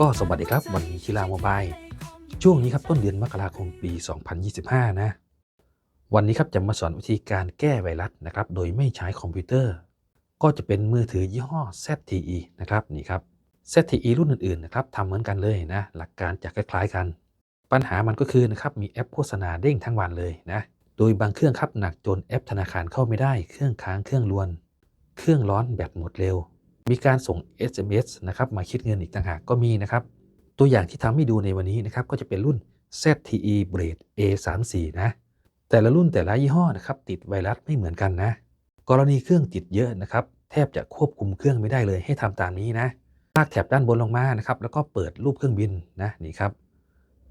ก็สวัสดีครับวันนี้ชิลาโมบายช่วงนี้ครับต้นเดือนมกราคมปี 2025 นะ วันนี้ครับจะมาสอนวิธีการแก้ไวรัสนะครับ โดยไม่ใช้คอมพิวเตอร์ ก็จะเป็นมือถือยี่ห้อ ZTE นะครับนี่ครับ ZTE รุ่นอื่นๆนะครับทำเหมือนกันเลยนะ หลักการจะคล้ายๆกัน ปัญหามันก็คือนะครับมีแอปโฆษณาเด้งทั้งวันเลยนะโดยบางเครื่องครับหนักจนแอปธนาคารเข้าไม่ได้ เครื่องค้างเครื่องรวน เครื่องร้อนแบตหมดเร็ว มีการส่ง SMS นะครับมาคิดเงินอีกต่างหากก็มีนะครับ ตัวอย่างที่ทำให้ดูในวันนี้นะครับก็จะเป็นรุ่น ZTE Blade A34 นะแต่ละรุ่นแต่ละยี่ห้อนะครับติดไวรัสไม่เหมือนกันนะ กรณีเครื่องติดเยอะนะครับแทบจะควบคุมเครื่องไม่ได้เลยให้ทำตามนี้นะลากแถบด้านบนลงมานะครับแล้วก็เปิดรูปเครื่องบินนะนี่ครับ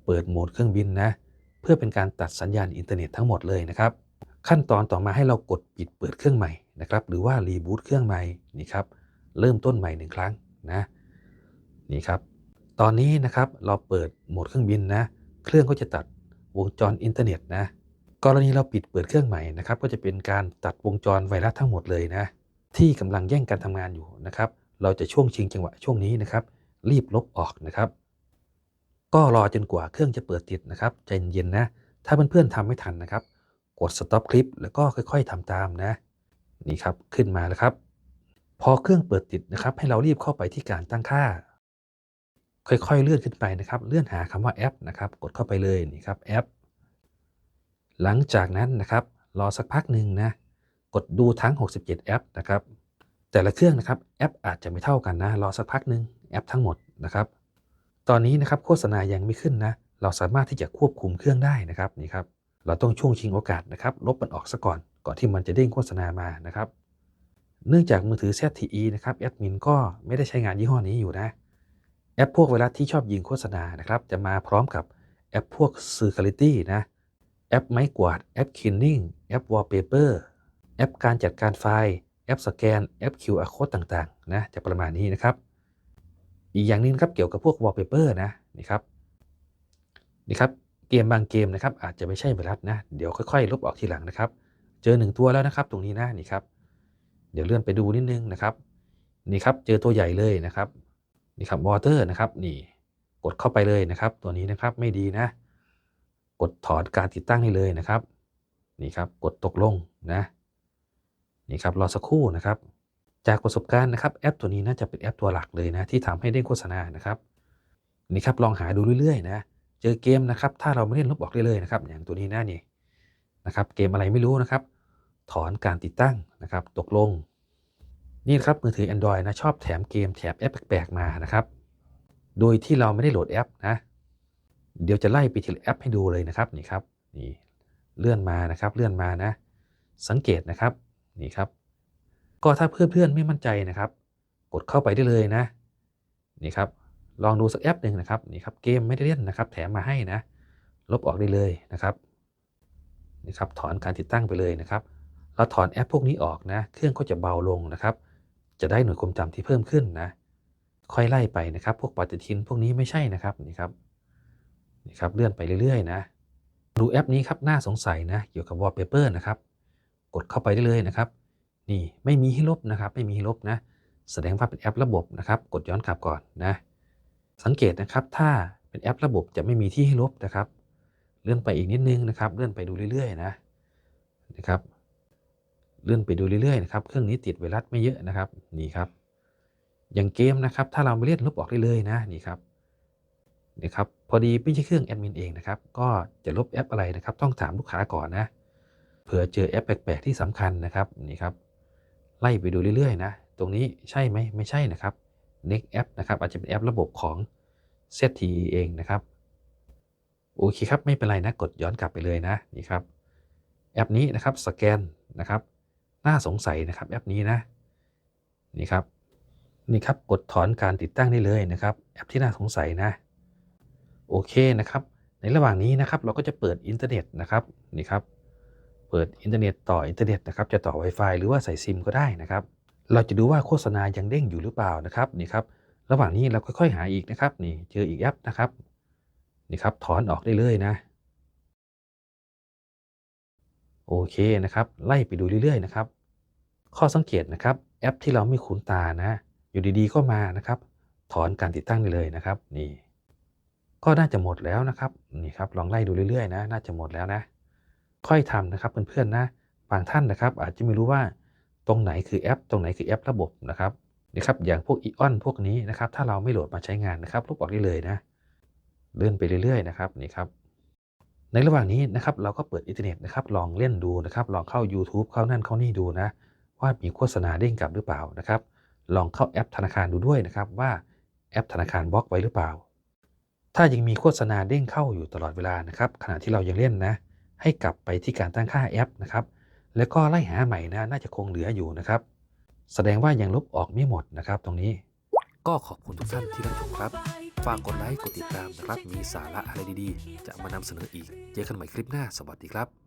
เปิดโหมดเครื่องบินนะเพื่อเป็นการตัดสัญญาณอินเทอร์เน็ตทั้งหมดเลยนะครับ ขั้นตอนต่อมาให้เรากดปิดเปิดเครื่องใหม่นะครับหรือว่ารีบูตเครื่องใหม่นี่ครับ เริ่มต้นใหม่หนึ่งครั้งนะนี่ครับ ตอนนี้นะครับเราเปิดโหมดเครื่องบินนะ เครื่องก็จะตัดวงจรอินเทอร์เน็ตนะ กรณีเราปิดเปิดเครื่องใหม่นะครับ ก็จะเป็นการตัดวงจรไวรัสทั้งหมดเลยนะ ที่กำลังแย่งกันทำงานอยู่นะครับ เราจะช่วงชิงจังหวะช่วงนี้นะครับ รีบลบออกนะครับ ก็รอจนกว่าเครื่องจะเปิดติดนะครับใจเย็นๆนะ ถ้าเพื่อนๆทำไม่ทันนะครับ กด stop คลิปแล้วก็ค่อย ๆทำตามนะ นี่ครับขึ้นมาแล้วครับ พอเครื่องเปิดติดนะครับ ให้เรารีบเข้าไปที่การตั้งค่า ค่อยๆเลื่อนขึ้นไปนะครับ เลื่อนหาคำว่าแอปนะครับ กดเข้าไปเลยนี่ครับแอป หลังจากนั้นนะครับ รอสักพักหนึ่งนะ กดดูทั้ง 67 แอปนะครับ แต่ละเครื่องนะครับแอปอาจจะไม่เท่ากันนะ รอสักพักหนึ่งแอปทั้งหมดนะครับ ตอนนี้นะครับโฆษณายังไม่ขึ้นนะ เราสามารถที่จะควบคุมเครื่องได้นะครับนี่ครับ เราต้องช่วงชิงโอกาสนะครับ ลบมันออกซะก่อน ก่อนที่มันจะเด้งโฆษณามานะครับ เนื่องจากมือถือ ZTE นะครับแอดมินก็ไม่ได้ใช้งานยี่ห้อนี้อยู่นะ แอปพวกไวรัสที่ชอบยิงโฆษณานะครับ จะมาพร้อมกับแอปพวก Security นะ แอปไม้กวาด แอป Cleaning แอป Wallpaper แอปการจัดการไฟล์ แอปสแกน แอป QR Code ต่างๆ นะ จะประมาณนี้นะครับ อีกอย่างนึงนะครับเกี่ยวกับพวก Wallpaper นะนี่ครับนี่ครับเกมบางเกมนะครับอาจจะไม่ใช่ไวรัสนะ เดี๋ยวค่อยๆ ลบออกทีหลังนะครับ เจอหนึ่งตัวแล้วนะครับ ตรงนี้นะนี่ครับ เดี๋ยวเลื่อนไปดูนิดนึงนะครับ นี่ครับเจอตัวใหญ่เลยนะครับนี่ครับวอเตอร์นะครับ นี่กดเข้าไปเลยนะครับ ตัวนี้นะครับไม่ดีนะ กดถอนการติดตั้งให้เลยนะครับ นี่ครับกดตกลงนะนี่ครับรอสักครู่นะครับ จากประสบการณ์นะครับแอปตัวนี้น่าจะเป็นแอปตัวหลักเลยนะ ที่ทำให้เด้งโฆษณานะครับนี่ครับลองหาดูเรื่อยๆนะเจอเกมนะครับ ถ้าเราไม่เล่นลบออกได้เลยนะครับ อย่างตัวนี้นะนี่นะครับ เกมอะไรไม่รู้นะครับ ถอนการติดตั้งนะครับ ตกลง นี่นครับมือถือ Android นะชอบแถมเกมแถมแอปแปลกๆมานะครับ โดยที่เราไม่ได้โหลดแอปนะ เดี๋ยวจะไล่ไปทีละแอปให้ดูเลยนะครับนี่ครับนี่เลื่อนมานะครับเลื่อนมานะ สังเกตนะครับนี่ครับ ก็ถ้าเพื่อนๆไม่มั่นใจนะครับ กดเข้าไปได้เลยนะนี่ครับลองดูสักแอปหนึ่งนะครับนี่ครับเกมไม่ได้เล่นนะครับ แถมมาให้นะ ลบออกได้เลยนะครับนี่ครับถอนการติดตั้งไปเลยนะครับ เราถอนแอปพวกนี้ออกนะ เครื่องก็จะเบาลงนะครับ จะได้หน่วยความจำที่เพิ่มขึ้นนะ ค่อยไล่ไปนะครับ พวกปฏิทินพวกนี้ไม่ใช่นะครับนี่ครับนี่ครับเลื่อนไปเรื่อยๆ นะ ดูแอปนี้ครับน่าสงสัยนะเกี่ยวกับ wallpaper นะครับ กดเข้าไปได้เลยนะครับ นี่ไม่มีให้ลบนะครับ ไม่มีให้ลบนะ แสดงว่าเป็นแอประบบนะครับ กดย้อนกลับก่อนนะ สังเกตนะครับถ้าเป็นแอประบบจะไม่มีที่ให้ลบนะครับ เลื่อนไปอีกนิดนึงนะครับ เลื่อนไปดูเรื่อยๆ นะนะครับ เลื่อนไปดูเรื่อยๆนะครับเครื่องนี้ติดไวรัสไม่เยอะนะครับนี่ครับ อย่างเกมนะครับ ถ้าเราไม่เล่นลบออกได้เลยนะนี่ครับนี่ครับพอดีไม่ใช่เครื่องแอดมินเองนะครับก็จะลบแอปอะไรนะครับ ต้องถามลูกค้าก่อนนะเผื่อเจอแอปแปลกๆที่สำคัญนะครับนี่ครับ ไล่ไปดูเรื่อยๆนะตรงนี้ใช่ไหมไม่ใช่นะครับ Next App นะครับอาจจะเป็นแอประบบของ ZTE เองนะครับโอเคครับไม่เป็นไรนะกดย้อนกลับไปเลยนะนี่ครับแอปนี้นะครับสแกนนะครับ น่าสงสัยนะครับแอปนี้นะนี่ครับนี่ครับกดถอนการติดตั้งได้เลยนะครับ แอปที่น่าสงสัยนะโอเคนะครับ ในระหว่างนี้นะครับเราก็จะเปิดอินเทอร์เน็ตนะครับนี่ครับเปิดอินเทอร์เน็ตต่ออินเทอร์เน็ตนะครับจะต่อ Wi-Fi หรือว่าใส่ซิมก็ได้นะครับ เราจะดูว่าโฆษณายังเด้งอยู่หรือเปล่านะครับนี่ครับระหว่างนี้เราค่อยๆหาอีกนะครับนี่เจออีกแอปนะครับนี่ครับถอนออกได้เลยนะโอเคนะครับ ไล่ไปดูเรื่อยๆนะครับ ข้อสังเกตนะครับแอปที่เราไม่คุ้นตานะ อยู่ดีๆก็มานะครับ ถอนการติดตั้งได้เลยนะครับนี่ก็น่าจะหมดแล้วนะครับนี่ครับลองไล่ดูเรื่อยๆนะ น่าจะหมดแล้วนะ ค่อยทำนะครับเพื่อนๆนะบางท่านนะครับ อาจจะไม่รู้ว่าตรงไหนคือแอป ตรงไหนคือแอประบบนะครับนี่ครับอย่างพวกอีออนพวกนี้นะครับ ถ้าเราไม่โหลดมาใช้งานนะครับลบออกได้เลยนะเลื่อนไปเรื่อยๆนะครับนี่ครับ ในระหว่างนี้นะครับเราก็เปิดอินเทอร์เน็ตนะครับลองเล่นดูนะครับ ลองเข้า YouTube เข้านั่นเข้านี่ดูนะ ว่ามีโฆษณาเด้งกลับหรือเปล่านะครับ ลองเข้าแอปธนาคารดูด้วยนะครับว่าแอปธนาคารบล็อกไว้หรือเปล่า ถ้ายังมีโฆษณาเด้งเข้าอยู่ตลอดเวลานะครับขณะที่เรายังเล่นนะ ให้กลับไปที่การตั้งค่าแอปนะครับ แล้วก็ไล่หาใหม่นะน่าจะคงเหลืออยู่นะครับ แสดงว่ายังลบออกไม่หมดนะครับ ตรงนี้ ก็ขอบคุณทุกท่านที่รับชมครับฝากกดไลค์กดติดตามนะครับมีสาระอะไรดีๆ จะมานำเสนออีก เจอกันใหม่คลิปหน้าสวัสดีครับ